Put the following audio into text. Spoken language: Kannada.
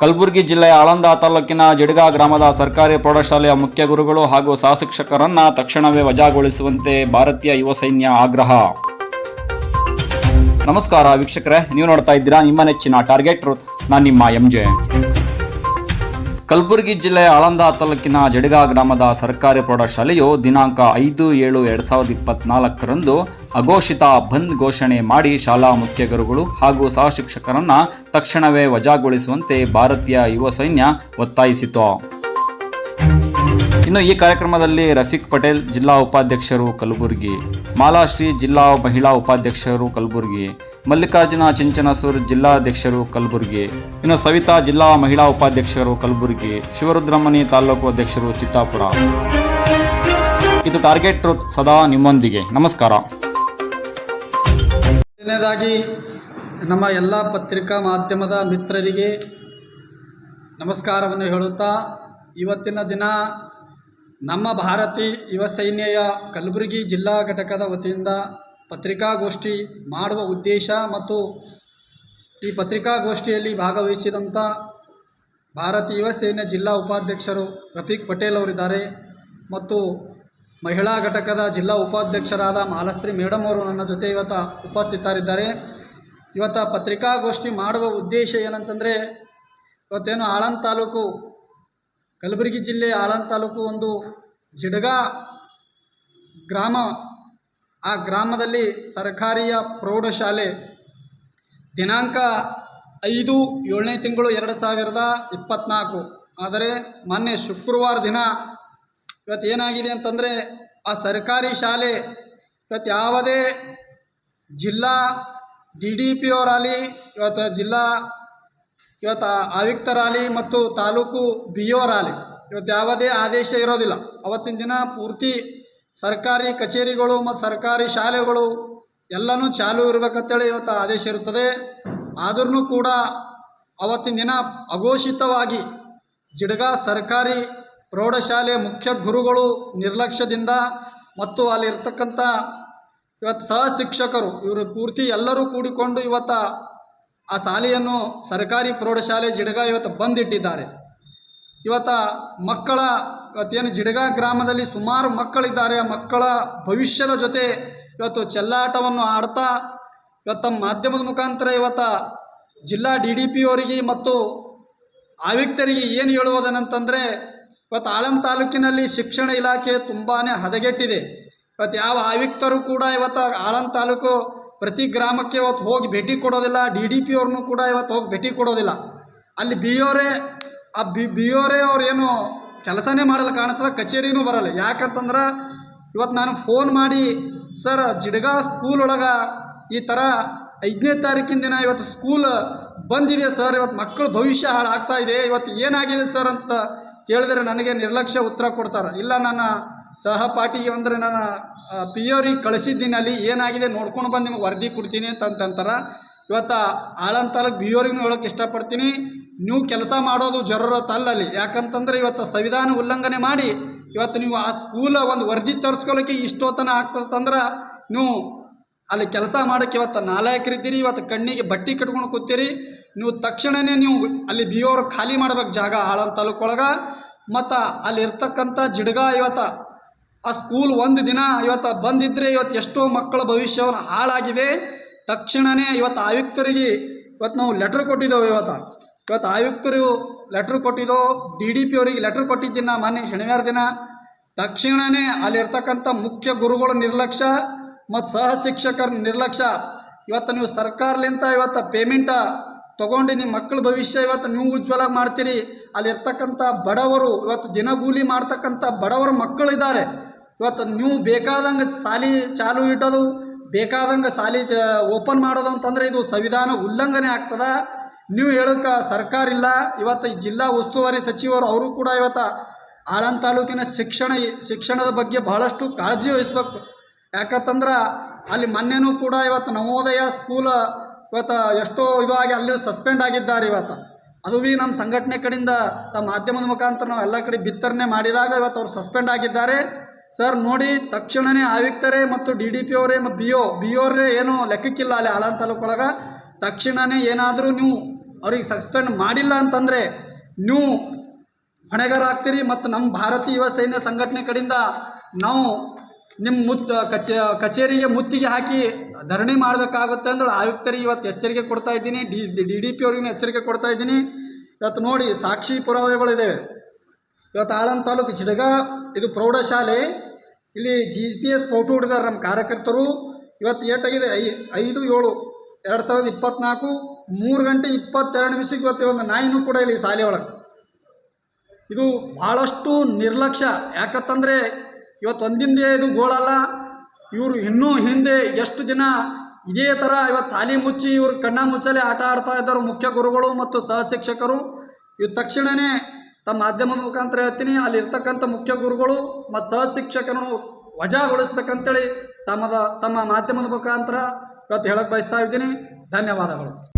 ಕಲಬುರಗಿ ಜಿಲ್ಲೆಯ ಆಳಂದ ತಾಲೂಕಿನ ಜಡಗಾ ಗ್ರಾಮದ ಸರ್ಕಾರಿ ಪ್ರೌಢಶಾಲೆಯ ಮುಖ್ಯ ಗುರುಗಳು ಹಾಗೂ ಸಹ ಶಿಕ್ಷಕರನ್ನ ತಕ್ಷಣವೇ ವಜಾಗೊಳಿಸುವಂತೆ ಭಾರತೀಯ ಯುವ ಸೈನ್ಯ ಆಗ್ರಹ. ನಮಸ್ಕಾರ ವೀಕ್ಷಕರೇ, ನೀವು ನೋಡ್ತಾ ಇದ್ದೀರಾ ನಿಮ್ಮ ನೆಚ್ಚಿನ ಟಾರ್ಗೆಟ್ ನಾನು ನಿಮ್ಮ ಎಂ ಜೆ ಕಲಬುರಗಿ ಜಿಲ್ಲೆಯ ಆಳಂದ ತಾಲೂಕಿನ ಜಡಗಾ ಗ್ರಾಮದ ಸರ್ಕಾರಿ ಪ್ರೌಢಶಾಲೆಯು ದಿನಾಂಕ ಐದು ಏಳು ಎರಡು ಸಾವಿರದ ಇಪ್ಪತ್ನಾಲ್ಕರಂದು ಅಘೋಷಿತ ಬಂದ್ ಘೋಷಣೆ ಮಾಡಿ ಶಾಲಾ ಮುಖ್ಯ ಗುರುಗಳು ಹಾಗೂ ಸಹ ಶಿಕ್ಷಕರನ್ನ ತಕ್ಷಣವೇ ವಜಾಗೊಳಿಸುವಂತೆ ಭಾರತೀಯ ಯುವ ಸೈನ್ಯ ಒತ್ತಾಯಿಸಿತು. ಇನ್ನು ಈ ಕಾರ್ಯಕ್ರಮದಲ್ಲಿ ರಫೀಕ್ ಪಟೇಲ್ ಜಿಲ್ಲಾ ಉಪಾಧ್ಯಕ್ಷರು ಕಲಬುರಗಿ, ಮಾಲಾಶ್ರೀ ಜಿಲ್ಲಾ ಮಹಿಳಾ ಉಪಾಧ್ಯಕ್ಷರು ಕಲಬುರಗಿ ಮಲ್ಲಿಕಾರ್ಜುನ ಚಿಂಚನಸೂರ್ ಜಿಲ್ಲಾಧ್ಯಕ್ಷರು ಕಲಬುರಗಿ. ಇನ್ನು ಸವಿತಾ ಜಿಲ್ಲಾ ಮಹಿಳಾ ಉಪಾಧ್ಯಕ್ಷರು ಕಲಬುರಗಿ. ಶಿವರುದ್ರಮಣಿ ತಾಲೂಕು ಅಧ್ಯಕ್ಷರು ಚಿತ್ತಾಪುರ. ಇದು ಟಾರ್ಗೆಟ್ ಸದಾ ನಿಮ್ಮೊಂದಿಗೆ. ನಮಸ್ಕಾರ. ಮೊದಲನೇದಾಗಿ ನಮ್ಮ ಎಲ್ಲ ಪತ್ರಿಕಾ ಮಾಧ್ಯಮದ ಮಿತ್ರರಿಗೆ ನಮಸ್ಕಾರವನ್ನು ಹೇಳುತ್ತಾ, ಇವತ್ತಿನ ದಿನ ನಮ್ಮ ಭಾರತೀಯ ಯುವ ಸೈನ್ಯ ಕಲಬುರಗಿ ಜಿಲ್ಲಾ ಘಟಕದ ವತಿಯಿಂದ ಪತ್ರಿಕಾಗೋಷ್ಠಿ ಮಾಡುವ ಉದ್ದೇಶ ಮತ್ತು ಈ ಪತ್ರಿಕಾಗೋಷ್ಠಿಯಲ್ಲಿ ಭಾಗವಹಿಸಿದಂಥ ಭಾರತೀಯ ಸೇನೆ ಜಿಲ್ಲಾ ಉಪಾಧ್ಯಕ್ಷರು ರಫೀಕ್ ಪಟೇಲ್ ಅವರಿದ್ದಾರೆ ಮತ್ತು ಮಹಿಳಾ ಘಟಕದ ಜಿಲ್ಲಾ ಉಪಾಧ್ಯಕ್ಷರಾದ ಮಾಲಶ್ರೀ ಮೇಡಮ್ ಅವರು ನನ್ನ ಜೊತೆ ಇವತ್ತು ಉಪಸ್ಥಿತರಿದ್ದಾರೆ. ಇವತ್ತು ಪತ್ರಿಕಾಗೋಷ್ಠಿ ಮಾಡುವ ಉದ್ದೇಶ ಏನಂತಂದರೆ, ಇವತ್ತೇನು ಆಳಂದ ತಾಲೂಕು, ಕಲಬುರಗಿ ಜಿಲ್ಲೆ ಆಳಂದ ತಾಲೂಕು ಒಂದು ಜಿಡಗಾ ಗ್ರಾಮ ಆ ಗ್ರಾಮದಲ್ಲಿ ಸರ್ಕಾರಿಯ ಪ್ರೌಢಶಾಲೆ ದಿನಾಂಕ ಐದು ಏಳನೇ ತಿಂಗಳು ಎರಡು ಸಾವಿರದ ಇಪ್ಪತ್ತ್ನಾಲ್ಕು ಆದರೆ ಮೊನ್ನೆ ಶುಕ್ರವಾರ ದಿನ ಇವತ್ತು ಏನಾಗಿದೆ ಅಂತಂದರೆ ಆ ಸರ್ಕಾರಿ ಶಾಲೆ ಇವತ್ತು ಯಾವುದೇ ಜಿಲ್ಲಾ ಡಿ ಡಿ ಪಿ ಅವರಾಗಲಿ, ಇವತ್ತು ಜಿಲ್ಲಾ ಇವತ್ತು ಆಯುಕ್ತರಾಗಲಿ ಮತ್ತು ತಾಲೂಕು ಬಿ ಅವರಾಗಲಿ ಇವತ್ತು ಯಾವುದೇ ಆದೇಶ ಇರೋದಿಲ್ಲ. ಅವತ್ತಿನ ದಿನ ಪೂರ್ತಿ ಸರ್ಕಾರಿ ಕಚೇರಿಗಳು ಮತ್ತು ಸರ್ಕಾರಿ ಶಾಲೆಗಳು ಎಲ್ಲನೂ ಚಾಲೂ ಇರಬೇಕಂತೇಳಿ ಇವತ್ತು ಆದೇಶ ಇರುತ್ತದೆ. ಆದ್ರೂ ಕೂಡ ಅವತ್ತಿನ ದಿನ ಅಘೋಷಿತವಾಗಿ ಜಿಡ್ಗ ಸರ್ಕಾರಿ ಪ್ರೌಢಶಾಲೆ ಮುಖ್ಯ ಗುರುಗಳು ನಿರ್ಲಕ್ಷ್ಯದಿಂದ ಮತ್ತು ಅಲ್ಲಿರ್ತಕ್ಕಂಥ ಇವತ್ತು ಸಹ ಶಿಕ್ಷಕರು ಇವರು ಪೂರ್ತಿ ಎಲ್ಲರೂ ಕೂಡಿಕೊಂಡು ಇವತ್ತು ಆ ಶಾಲೆಯನ್ನು ಸರ್ಕಾರಿ ಪ್ರೌಢಶಾಲೆ ಜಿಡ್ಗ ಇವತ್ತು ಬಂದಿಟ್ಟಿದ್ದಾರೆ. ಇವತ್ತು ಮಕ್ಕಳ ಇವತ್ತೇನು ಜಿಡಗ ಗ್ರಾಮದಲ್ಲಿ ಸುಮಾರು ಮಕ್ಕಳಿದ್ದಾರೆ. ಆ ಮಕ್ಕಳ ಭವಿಷ್ಯದ ಜೊತೆ ಇವತ್ತು ಚೆಲ್ಲಾಟವನ್ನು ಆಡ್ತಾ, ಇವತ್ತು ಮಾಧ್ಯಮದ ಮುಖಾಂತರ ಇವತ್ತು ಜಿಲ್ಲಾ ಡಿ ಡಿ ಪಿ ಅವರಿಗೆ ಮತ್ತು ಆಯುಕ್ತರಿಗೆ ಏನು ಹೇಳುವುದನಂತಂದರೆ, ಇವತ್ತು ಆಳಂ ತಾಲೂಕಿನಲ್ಲಿ ಶಿಕ್ಷಣ ಇಲಾಖೆ ತುಂಬಾ ಹದಗೆಟ್ಟಿದೆ. ಇವತ್ತು ಯಾವ ಆಯುಕ್ತರು ಕೂಡ ಇವತ್ತು ಆಳಂ ತಾಲೂಕು ಪ್ರತಿ ಗ್ರಾಮಕ್ಕೆ ಇವತ್ತು ಹೋಗಿ ಭೇಟಿ ಕೊಡೋದಿಲ್ಲ, ಡಿ ಡಿ ಪಿ ಅವ್ರನ್ನೂ ಕೂಡ ಇವತ್ತು ಹೋಗಿ ಭೇಟಿ ಕೊಡೋದಿಲ್ಲ. ಅಲ್ಲಿ ಬಿ ಆ ಬಿ ಬಿ ಅವರೇ ಅವ್ರು ಏನು ಕೆಲಸನೇ ಮಾಡಲು ಕಾಣ್ತದೆ ಕಚೇರಿನೂ ಬರಲ್ಲ. ಯಾಕಂತಂದ್ರೆ ಇವತ್ತು ನಾನು ಫೋನ್ ಮಾಡಿ, ಸರ್, ಜಿಡ್ಗಾ ಸ್ಕೂಲ್ ಒಳಗೆ ಈ ಥರ ಐದನೇ ತಾರೀಕಿನ ದಿನ ಇವತ್ತು ಸ್ಕೂಲ್ ಬಂದಿದೆ ಸರ್ ಇವತ್ತು ಮಕ್ಕಳು ಭವಿಷ್ಯ ಹಾಳಾಗ್ತಾ ಇದೆ, ಇವತ್ತು ಏನಾಗಿದೆ ಸರ್ ಅಂತ ಕೇಳಿದ್ರೆ ನನಗೆ ನಿರ್ಲಕ್ಷ್ಯ ಉತ್ತರ ಕೊಡ್ತಾರೆ. ಇಲ್ಲ, ನನ್ನ ಸಹಪಾಠಿಗೆ ಅಂದರೆ ನಾನು ಪಿ ಅವ್ರಿಗೆ ಕಳಿಸಿದ್ದೀನಿ, ಅಲ್ಲಿ ಏನಾಗಿದೆ ನೋಡ್ಕೊಂಡು ಬಂದು ನಿಮಗೆ ವರದಿ ಕೊಡ್ತೀನಿ ಅಂತ ಅಂತಂತಾರೆ. ಇವತ್ತು ಆಳಂತಾಲಕ್ಕೆ ತಾಲೂಕು ಬಿ ಅವ್ರಿಗೂ ಹೇಳೋಕ್ಕೆ ಇಷ್ಟಪಡ್ತೀನಿ. ನೀವು ಕೆಲಸ ಮಾಡೋದು ಜರೂರತ್ ಅಲ್ಲಲ್ಲಿ ಯಾಕಂತಂದ್ರೆ ಇವತ್ತು ಸಂವಿಧಾನ ಉಲ್ಲಂಘನೆ ಮಾಡಿ ಇವತ್ತು ನೀವು ಆ ಸ್ಕೂಲ ಒಂದು ವರದಿ ತರಿಸ್ಕೊಳ್ಳೋಕೆ ಇಷ್ಟೋತನ ಆಗ್ತದಂದ್ರೆ ನೀವು ಅಲ್ಲಿ ಕೆಲಸ ಮಾಡೋಕ್ಕೆ ಇವತ್ತು ನಾಲಾಯಕರಿದ್ದೀರಿ, ಇವತ್ತು ಕಣ್ಣಿಗೆ ಬಟ್ಟೆ ಕಟ್ಕೊಂಡು ಕೂತೀರಿ. ನೀವು ತಕ್ಷಣವೇ ನೀವು ಅಲ್ಲಿ ಬಿ ಅವ್ರು ಖಾಲಿ ಮಾಡ್ಬೇಕು ಜಾಗ ಹಾಳಂತ ತಾಲೂಕೊಳಗೆ ಮತ್ತು ಅಲ್ಲಿರ್ತಕ್ಕಂಥ ಜಿಡ್ಗ ಇವತ್ತು ಆ ಸ್ಕೂಲ್ ಒಂದು ದಿನ ಇವತ್ತು ಬಂದಿದ್ದರೆ ಇವತ್ತು ಎಷ್ಟೋ ಮಕ್ಕಳ ಭವಿಷ್ಯವನ್ನು ಹಾಳಾಗಿದೆ. ತಕ್ಷಣವೇ ಇವತ್ತು ಆಯುಕ್ತರಿಗೆ ಇವತ್ತು ನಾವು ಲೆಟ್ರ್ ಕೊಟ್ಟಿದ್ದೇವೆ ಇವತ್ತು. ಇವತ್ತು ಆಯುಕ್ತರು ಲೆಟ್ರ್ ಕೊಟ್ಟಿದ್ದೋ ಡಿ ಡಿ ಪಿ ಅವರಿಗೆ ಲೆಟ್ರ್ ಕೊಟ್ಟಿದ್ದೀನಿ ಮೊನ್ನೆ ಶನಿವಾರ ದಿನ ತಕ್ಷಣವೇ ಅಲ್ಲಿರ್ತಕ್ಕಂಥ ಮುಖ್ಯ ಗುರುಗಳ ನಿರ್ಲಕ್ಷ್ಯ ಮತ್ತು ಸಹ ಶಿಕ್ಷಕರ ನಿರ್ಲಕ್ಷ್ಯ. ಇವತ್ತು ನೀವು ಸರ್ಕಾರಲಿಂತ ಇವತ್ತು ಪೇಮೆಂಟ ತೊಗೊಂಡು ನಿಮ್ಮ ಮಕ್ಕಳ ಭವಿಷ್ಯ ಇವತ್ತು ನೀವು ಉಜ್ವಲ ಮಾಡ್ತೀರಿ. ಅಲ್ಲಿರ್ತಕ್ಕಂಥ ಬಡವರು, ಇವತ್ತು ದಿನಗೂಲಿ ಮಾಡ್ತಕ್ಕಂಥ ಬಡವರ ಮಕ್ಕಳಿದ್ದಾರೆ ಇವತ್ತು ನೀವು ಬೇಕಾದಂಗೆ ಸಾಲಿ ಚಾಲು ಇಟ್ಟೋದು ಬೇಕಾದಂಗೆ ಸಾಲಿ ಓಪನ್ ಮಾಡೋದು ಅಂತಂದರೆ ಇದು ಸಂವಿಧಾನ ಉಲ್ಲಂಘನೆ ಆಗ್ತದೆ. ನೀವು ಹೇಳೋಕೆ ಸರ್ಕಾರ ಇಲ್ಲ. ಇವತ್ತು ಈ ಜಿಲ್ಲಾ ಉಸ್ತುವಾರಿ ಸಚಿವರು ಅವರು ಕೂಡ ಇವತ್ತು ಆಳನ್ ತಾಲೂಕಿನ ಶಿಕ್ಷಣ, ಶಿಕ್ಷಣದ ಬಗ್ಗೆ ಬಹಳಷ್ಟು ಕಾಳಜಿ ವಹಿಸ್ಬೇಕು. ಯಾಕಂತಂದ್ರೆ ಅಲ್ಲಿ ಮೊನ್ನೆನೂ ಕೂಡ ಇವತ್ತು ನವೋದಯ ಸ್ಕೂಲ್ ಇವತ್ತು ಎಷ್ಟೋ ಇದಾಗಿ ಅಲ್ಲಿ ಸಸ್ಪೆಂಡ್ ಆಗಿದ್ದಾರೆ ಇವತ್ತು. ಅದು ಭೀ ನಮ್ಮ ಸಂಘಟನೆ ಕಡೆಯಿಂದ ತಮ್ಮ ಮಾಧ್ಯಮದ ಮುಖಾಂತರ ನಾವು ಎಲ್ಲ ಕಡೆ ಬಿತ್ತರಣೆ ಮಾಡಿದಾಗ ಇವತ್ತು ಅವ್ರು ಸಸ್ಪೆಂಡ್ ಆಗಿದ್ದಾರೆ. ಸರ್ ನೋಡಿ ತಕ್ಷಣವೇ ಆಯುಕ್ತರೇ ಮತ್ತು ಡಿ ಡಿ ಪಿ ಅವರೇ ಮತ್ತು ಬಿ ಒ, ಬಿ ಅವರೇ ಏನೂ ಲೆಕ್ಕಕ್ಕಿಲ್ಲ ಅಲ್ಲಿ ಆಳಂ ತಾಲೂಕೊಳಗೆ ತಕ್ಷಣವೇ ಏನಾದರೂ ನೀವು ಅವ್ರಿಗೆ ಸಸ್ಪೆಂಡ್ ಮಾಡಿಲ್ಲ ಅಂತಂದರೆ ನೀವು ಹೊಣೆಗಾರ ಆಗ್ತೀರಿ ಮತ್ತು ನಮ್ಮ ಭಾರತೀಯ ಯುವ ಸೈನ್ಯ ಸಂಘಟನೆ ಕಡೆಯಿಂದ ನಾವು ನಿಮ್ಮ ಮುತ್ ಕಚೇ ಕಚೇರಿಗೆ ಮುತ್ತಿಗೆ ಹಾಕಿ ಧರಣಿ ಮಾಡಬೇಕಾಗುತ್ತೆ ಅಂದ್ರೆ ಆಯುಕ್ತರಿಗೆ ಇವತ್ತು ಎಚ್ಚರಿಕೆ ಕೊಡ್ತಾ ಇದ್ದೀನಿ, ಡಿ ಡಿ ಡಿ ಪಿ ಅವ್ರಿಗೂ ಎಚ್ಚರಿಕೆ ಕೊಡ್ತಾ ಇದ್ದೀನಿ. ಇವತ್ತು ನೋಡಿ ಸಾಕ್ಷಿ ಪುರಾವೆಗಳಿದ್ದಾವೆ ಇವತ್ತು ಆಳಂದ ತಾಲೂಕು ಜಿಡಗ ಇದು ಪ್ರೌಢಶಾಲೆ. ಇಲ್ಲಿ ಜಿ ಪಿ ಎಸ್ ಫೋಟೋ ಹಿಡಿದಾರೆ ನಮ್ಮ ಕಾರ್ಯಕರ್ತರು. ಇವತ್ತು ಏಟಾಗಿದೆ, ಐ ಐದು ಏಳು ಎರಡು ಸಾವಿರದ ಇಪ್ಪತ್ನಾಲ್ಕು ಮೂರು ಗಂಟೆ ಇಪ್ಪತ್ತೆರಡು ನಿಮಿಷಕ್ಕೆ ಇವತ್ತು ಒಂದು ನಾಯಿನೂ ಕೂಡ ಇಲ್ಲಿ ಶಾಲೆ ಒಳಗೆ. ಇದು ಭಾಳಷ್ಟು ನಿರ್ಲಕ್ಷ್ಯ. ಯಾಕತ್ತಂದರೆ ಇವತ್ತು ಒಂದಿಂದೇ ಇದು ಗೋಳಲ್ಲ. ಇವರು ಇನ್ನೂ ಹಿಂದೆ ಎಷ್ಟು ದಿನ ಇದೇ ಥರ ಇವತ್ತು ಶಾಲೆ ಮುಚ್ಚಿ ಇವರು ಕಣ್ಣ ಮುಚ್ಚಲೆ ಆಟ ಆಡ್ತಾ ಇದ್ದಾರೆ ಮುಖ್ಯ ಗುರುಗಳು ಮತ್ತು ಸಹ ಶಿಕ್ಷಕರು. ತಕ್ಷಣವೇ ತಮ್ಮ ಮಾಧ್ಯಮದ ಮುಖಾಂತರ ಹೇಳ್ತೀನಿ. ಅಲ್ಲಿರ್ತಕ್ಕಂಥ ಮುಖ್ಯ ಗುರುಗಳು ಮತ್ತು ಸಹ ಶಿಕ್ಷಕರನ್ನು ವಜಾಗೊಳಿಸ್ಬೇಕಂತೇಳಿ ತಮ್ಮದ ತಮ್ಮ ಮಾಧ್ಯಮದ ಮುಖಾಂತರ ಇವತ್ತು ಹೇಳಕ್ಕೆ ಬಯಸ್ತಾ ಇದ್ದೀನಿ. ಧನ್ಯವಾದಗಳು.